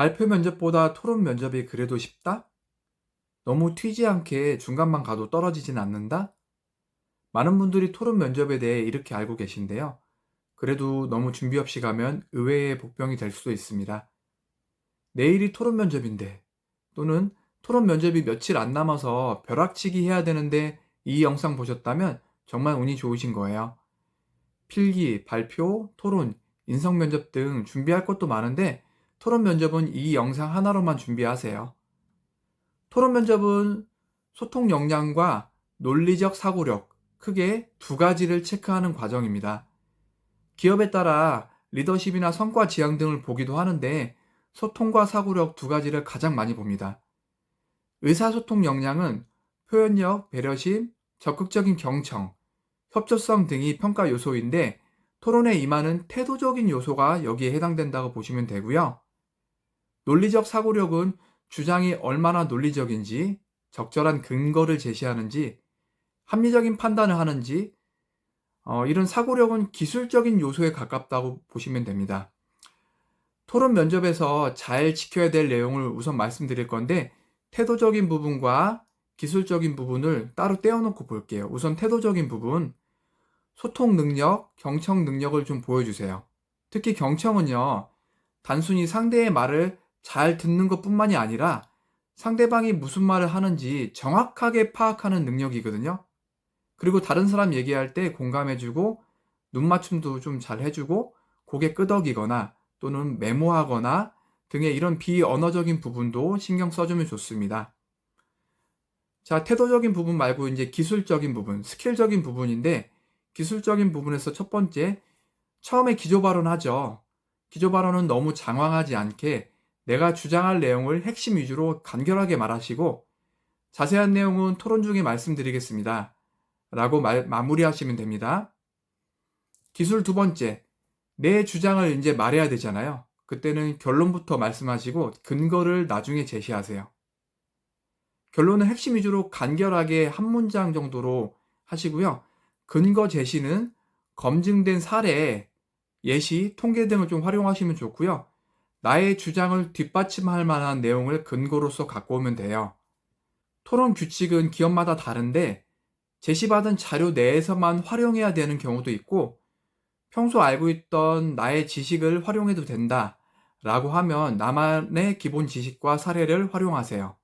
발표 면접보다 토론 면접이 그래도 쉽다? 너무 튀지 않게 중간만 가도 떨어지진 않는다? 많은 분들이 토론 면접에 대해 이렇게 알고 계신데요. 그래도 너무 준비 없이 가면 의외의 복병이 될 수도 있습니다. 내일이 토론 면접인데 또는 토론 면접이 며칠 안 남아서 벼락치기 해야 되는데 이 영상 보셨다면 정말 운이 좋으신 거예요. 필기, 발표, 토론, 인성 면접 등 준비할 것도 많은데 토론 면접은 이 영상 하나로만 준비하세요. 토론 면접은 소통 역량과 논리적 사고력, 크게 두 가지를 체크하는 과정입니다. 기업에 따라 리더십이나 성과 지향 등을 보기도 하는데 소통과 사고력 두 가지를 가장 많이 봅니다. 의사소통 역량은 표현력, 배려심, 적극적인 경청, 협조성 등이 평가 요소인데 토론에 임하는 태도적인 요소가 여기에 해당된다고 보시면 되고요. 논리적 사고력은 주장이 얼마나 논리적인지, 적절한 근거를 제시하는지, 합리적인 판단을 하는지, 어, 이런 사고력은 기술적인 요소에 가깝다고 보시면 됩니다. 토론 면접에서 잘 지켜야 될 내용을 우선 말씀드릴 건데, 태도적인 부분과 기술적인 부분을 따로 떼어놓고 볼게요. 우선 태도적인 부분, 소통 능력, 경청 능력을 좀 보여주세요. 특히 경청은요, 단순히 상대의 말을 잘 듣는 것 뿐만이 아니라 상대방이 무슨 말을 하는지 정확하게 파악하는 능력이거든요. 그리고 다른 사람 얘기할 때 공감해주고 눈 맞춤도 좀 잘 해주고 고개 끄덕이거나 또는 메모하거나 등의 이런 비언어적인 부분도 신경 써주면 좋습니다. 자, 태도적인 부분 말고 이제 기술적인 부분, 스킬적인 부분인데 기술적인 부분에서 첫 번째, 처음에 기조 발언하죠. 기조 발언은 너무 장황하지 않게 내가 주장할 내용을 핵심 위주로 간결하게 말하시고 자세한 내용은 토론 중에 말씀드리겠습니다. 라고 말, 마무리하시면 됩니다. 기술 두 번째, 내 주장을 이제 말해야 되잖아요. 그때는 결론부터 말씀하시고 근거를 나중에 제시하세요. 결론은 핵심 위주로 간결하게 한 문장 정도로 하시고요. 근거 제시는 검증된 사례, 예시, 통계 등을 좀 활용하시면 좋고요. 나의 주장을 뒷받침할 만한 내용을 근거로서 갖고 오면 돼요. 토론 규칙은 기업마다 다른데 제시받은 자료 내에서만 활용해야 되는 경우도 있고 평소 알고 있던 나의 지식을 활용해도 된다 라고 하면 나만의 기본 지식과 사례를 활용하세요.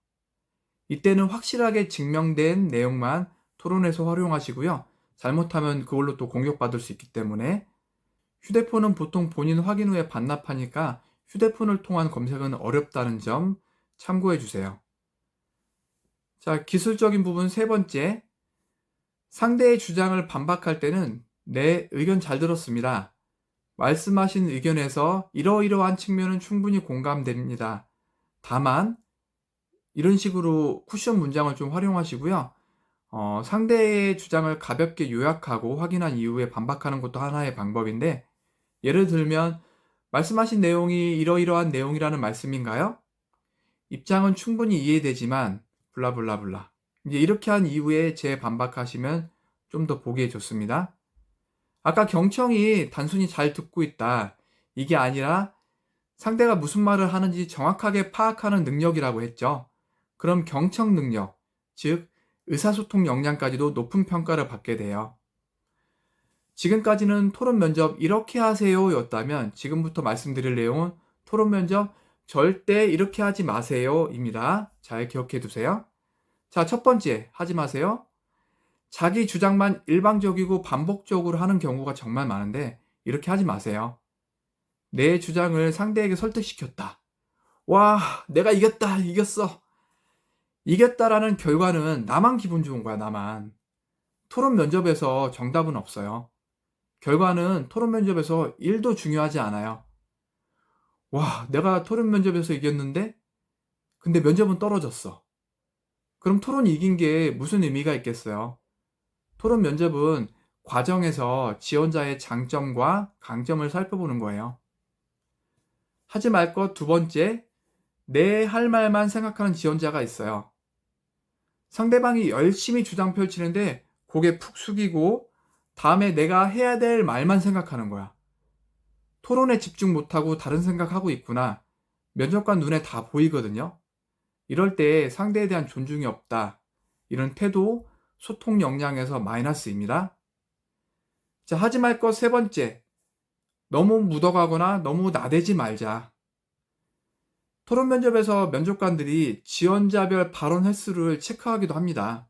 이때는 확실하게 증명된 내용만 토론에서 활용하시고요. 잘못하면 그걸로 또 공격받을 수 있기 때문에 휴대폰은 보통 본인 확인 후에 반납하니까 휴대폰을 통한 검색은 어렵다는 점 참고해 주세요. 자, 기술적인 부분 세 번째. 상대의 주장을 반박할 때는 내 의견 잘 들었습니다. 말씀하신 의견에서 이러이러한 측면은 충분히 공감됩니다. 다만, 이런 식으로 쿠션 문장을 좀 활용하시고요. 어, 상대의 주장을 가볍게 요약하고 확인한 이후에 반박하는 것도 하나의 방법인데, 예를 들면, 말씀하신 내용이 이러이러한 내용이라는 말씀인가요? 입장은 충분히 이해되지만, 블라블라블라. 이제 이렇게 한 이후에 재 반박하시면 좀 더 보기에 좋습니다. 아까 경청이 단순히 잘 듣고 있다. 이게 아니라 상대가 무슨 말을 하는지 정확하게 파악하는 능력이라고 했죠. 그럼 경청 능력, 즉 의사소통 역량까지도 높은 평가를 받게 돼요. 지금까지는 토론 면접 이렇게 하세요 였다면 지금부터 말씀드릴 내용은 토론 면접 절대 이렇게 하지 마세요 입니다. 잘 기억해 두세요. 자, 첫 번째, 하지 마세요. 자기 주장만 일방적이고 반복적으로 하는 경우가 정말 많은데 이렇게 하지 마세요. 내 주장을 상대에게 설득시켰다. 와, 내가 이겼다, 이겼어. 이겼다라는 결과는 나만 기분 좋은 거야, 나만. 토론 면접에서 정답은 없어요. 결과는 토론 면접에서 1도 중요하지 않아요. 와, 내가 토론 면접에서 이겼는데? 근데 면접은 떨어졌어. 그럼 토론 이긴 게 무슨 의미가 있겠어요? 토론 면접은 과정에서 지원자의 장점과 강점을 살펴보는 거예요. 하지 말 것 두 번째, 내 할 말만 생각하는 지원자가 있어요. 상대방이 열심히 주장 펼치는데 고개 푹 숙이고 다음에 내가 해야 될 말만 생각하는 거야. 토론에 집중 못하고 다른 생각하고 있구나. 면접관 눈에 다 보이거든요. 이럴 때 상대에 대한 존중이 없다. 이런 태도, 소통 역량에서 마이너스입니다. 자, 하지 말 것 세 번째. 너무 묻어가거나 너무 나대지 말자. 토론 면접에서 면접관들이 지원자별 발언 횟수를 체크하기도 합니다.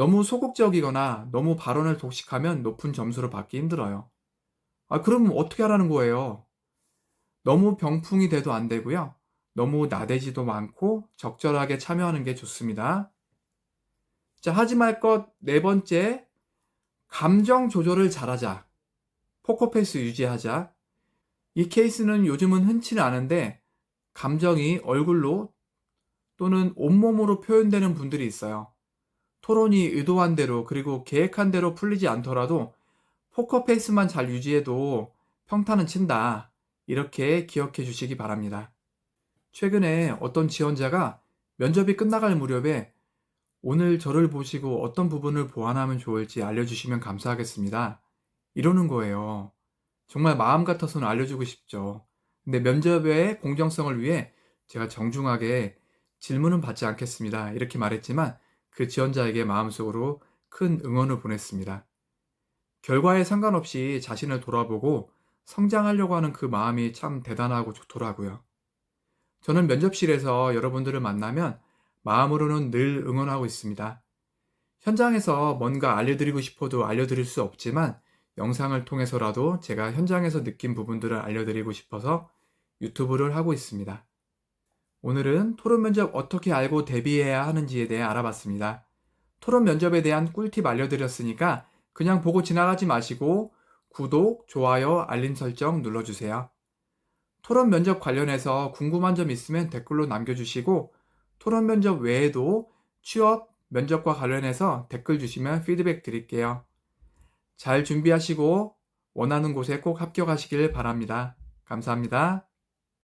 너무 소극적이거나 너무 발언을 독식하면 높은 점수로 받기 힘들어요. 아, 그럼 어떻게 하라는 거예요? 너무 병풍이 돼도 안 되고요. 너무 나대지도 많고 적절하게 참여하는 게 좋습니다. 자, 하지 말 것 네 번째. 감정 조절을 잘하자. 포커페이스 유지하자. 이 케이스는 요즘은 흔치는 않은데 감정이 얼굴로 또는 온몸으로 표현되는 분들이 있어요. 토론이 의도한 대로 그리고 계획한 대로 풀리지 않더라도 포커페이스만 잘 유지해도 평타는 친다. 이렇게 기억해 주시기 바랍니다. 최근에 어떤 지원자가 면접이 끝나갈 무렵에 오늘 저를 보시고 어떤 부분을 보완하면 좋을지 알려주시면 감사하겠습니다. 이러는 거예요. 정말 마음 같아서는 알려주고 싶죠. 근데 면접의 공정성을 위해 제가 정중하게 질문은 받지 않겠습니다. 이렇게 말했지만 그 지원자에게 마음속으로 큰 응원을 보냈습니다. 결과에 상관없이 자신을 돌아보고 성장하려고 하는 그 마음이 참 대단하고 좋더라고요. 저는 면접실에서 여러분들을 만나면 마음으로는 늘 응원하고 있습니다. 현장에서 뭔가 알려드리고 싶어도 알려드릴 수 없지만 영상을 통해서라도 제가 현장에서 느낀 부분들을 알려드리고 싶어서 유튜브를 하고 있습니다. 오늘은 토론 면접 어떻게 알고 대비해야 하는지에 대해 알아봤습니다. 토론 면접에 대한 꿀팁 알려드렸으니까 그냥 보고 지나가지 마시고 구독, 좋아요, 알림 설정 눌러주세요. 토론 면접 관련해서 궁금한 점 있으면 댓글로 남겨주시고 토론 면접 외에도 취업, 면접과 관련해서 댓글 주시면 피드백 드릴게요. 잘 준비하시고 원하는 곳에 꼭 합격하시길 바랍니다. 감사합니다.